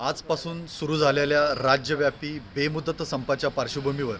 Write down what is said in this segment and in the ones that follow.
आजपासून सुरू झालेल्या राज्यव्यापी बेमुदत संपाच्या पार्श्वभूमीवर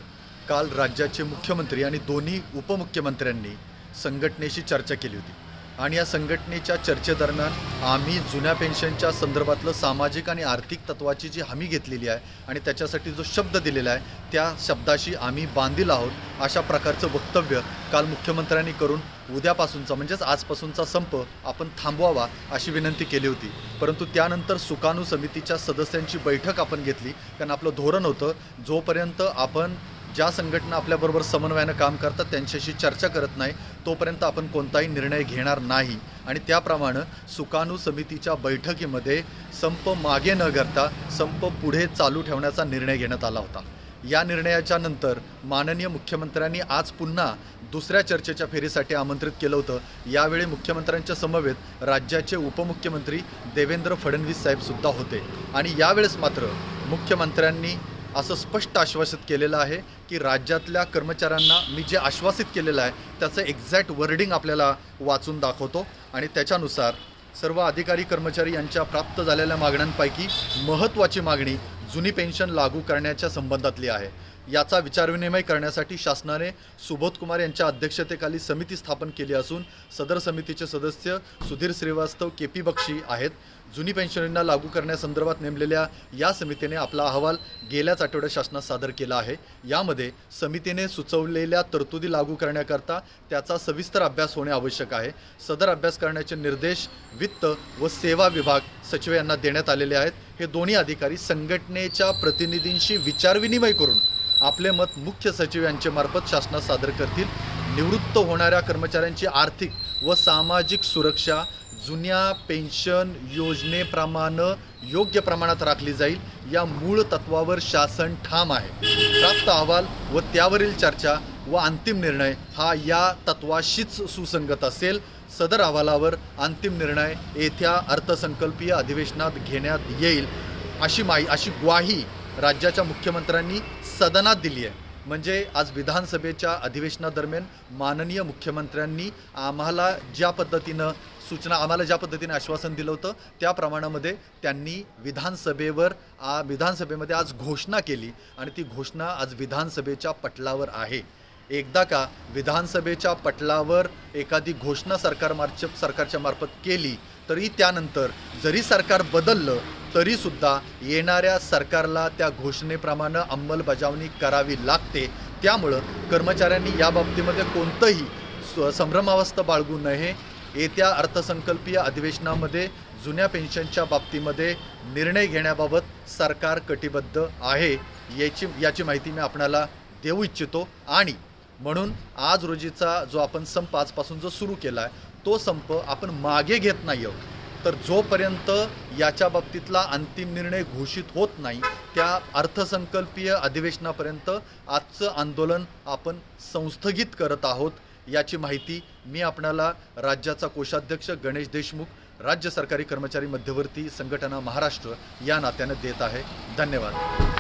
काल राज्याचे मुख्यमंत्री आणि दोन्ही उपमुख्यमंत्र्यांनी संघटनेशी चर्चा केली होती. आणि या संघटनेच्या चर्चेदरम्यान आम्ही जुन्या पेन्शनच्या संदर्भातलं सामाजिक आणि आर्थिक तत्वाची जी हमी घेतलेली आहे आणि त्याच्यासाठी जो शब्द दिलेला आहे त्या शब्दाशी आम्ही बांधील आहोत अशा प्रकारचं वक्तव्य काल मुख्यमंत्र्यांनी करून उद्यापासूनचा म्हणजेच आजपासूनचा संप आपण थांबवावा अशी विनंती केली होती. परंतु त्यानंतर सुकाणू समितीच्या सदस्यांची बैठक आपण घेतली. कारण आपलं धोरण होतं जोपर्यंत आपण ज्या संघटना आपल्याबरोबर समन्वयानं काम करतात त्यांच्याशी चर्चा करत नाही तोपर्यंत आपण कोणताही निर्णय घेणार नाही. आणि त्याप्रमाणे सुकाणू समितीच्या बैठकीमध्ये संप मागे न करता संप पुढे चालू ठेवण्याचा निर्णय घेण्यात आला होता. या निर्णयाच्या नंतर माननीय मुख्यमंत्र्यांनी आज पुन्हा दुसऱ्या चर्चेच्या फेरीसाठी आमंत्रित केलं होतं. यावेळी मुख्यमंत्र्यांच्या समवेत राज्याचे उपमुख्यमंत्री देवेंद्र फडणवीस साहेबसुद्धा होते. आणि यावेळेस मात्र मुख्यमंत्र्यांनी असं स्पष्ट आश्वासित केलेलं आहे की राज्यातल्या कर्मचाऱ्यांना मी जे आश्वासित केलेलं आहे त्याचं एक्झॅक्ट वर्डिंग आपल्याला वाचून दाखवतो. आणि त्याच्यानुसार सर्व अधिकारी कर्मचारी यांच्या प्राप्त झालेल्या मागण्यांपैकी महत्त्वाची मागणी जुनी पेन्शन लागू करण्याच्या संबंधातली आहे. याचा विचारविनिमय करण्यासाठी शासनाने सुबोध कुमार यांच्या अध्यक्षतेखाली समिती स्थापन केली असून सदर समितीचे सदस्य सुधीर श्रीवास्तव के पी बक्षी आहेत. जुनी पेन्शनरींना लागू करण्यासंदर्भात नेमलेल्या या समितीने आपला अहवाल गेल्याच आठवड्यात शासनात सादर केला आहे. यामध्ये समितीने सुचवलेल्या तरतुदी लागू करण्याकरता त्याचा सविस्तर अभ्यास होणे आवश्यक आहे. सदर अभ्यास करण्याचे निर्देश वित्त व सेवा विभाग सचिव यांना देण्यात आलेले आहेत. हे दोन्ही अधिकारी संघटनेच्या प्रतिनिधींशी विचारविनिमय करून आपले मत मुख्य सचिव यांच्यामार्फत मार्फत शासनात सादर करतील. निवृत्त होणाऱ्या कर्मचाऱ्यांची आर्थिक व सामाजिक सुरक्षा जुन्या पेन्शन योजनेप्रमाणे योग्य प्रमाणात राखली जाईल या मूळ तत्वावर शासन ठाम आहे. प्राप्त अहवाल व त्यावरील चर्चा व अंतिम निर्णय हा या तत्वाशीच सुसंगत असेल. सदर अहवालावर अंतिम निर्णय येत्या अर्थसंकल्पीय अधिवेशनात घेण्यात येईल अशी माही अशी ग्वाही राज्याच्या मुख्यमंत्र्यांनी सदनात दिली आहे. म्हणजे आज विधानसभेच्या अधिवेशनादरम्यान माननीय मुख्यमंत्र्यांनी आम्हाला ज्या पद्धतीनं सूचना आम्हाला ज्या पद्धतीने आश्वासन दिलं होतं त्या प्रमाणामध्ये त्यांनी विधानसभेवर आ विधानसभेमध्ये आज घोषणा केली आणि ती घोषणा आज विधानसभेच्या पटलावर आहे. एकदा का विधानसभेच्या पटलावर एखादी घोषणा सरकार मार्च सरकारच्या मार्फत केली तरी त्यानंतर जरी सरकार बदललं तरीसुद्धा येणाऱ्या सरकारला त्या घोषणेप्रमाणे अंमलबजावणी करावी लागते. त्यामुळं कर्मचाऱ्यांनी या बाबतीमध्ये कोणतंही स्व- संभ्रमावस्था बाळगू नये. येत्या अर्थसंकल्पीय अधिवेशनामध्ये जुन्या पेन्शनच्या बाबतीमध्ये निर्णय घेण्याबाबत सरकार कटिबद्ध आहे याची याची माहिती मी आपणाला देऊ इच्छितो. आणि म्हणून आज रोजीचा जो आपण संप आजपासून जो सुरू केला आहे तो संप आपण मागे घेत नाही आहोत. तर जोपर्यंत याच्या बाबतीतला अंतिम निर्णय घोषित होत नाही. त्या अर्थसंकल्पीय अधिवेशनापर्यंत आजचं आंदोलन आपण संस्थगित करत आहोत. याची माहिती मी आपणाला राज्याचा कोषाध्यक्ष गणेश देशमुख राज्य सरकारी कर्मचारी मध्यवर्ती संघटना महाराष्ट्र या नात्याने देत आहे. धन्यवाद.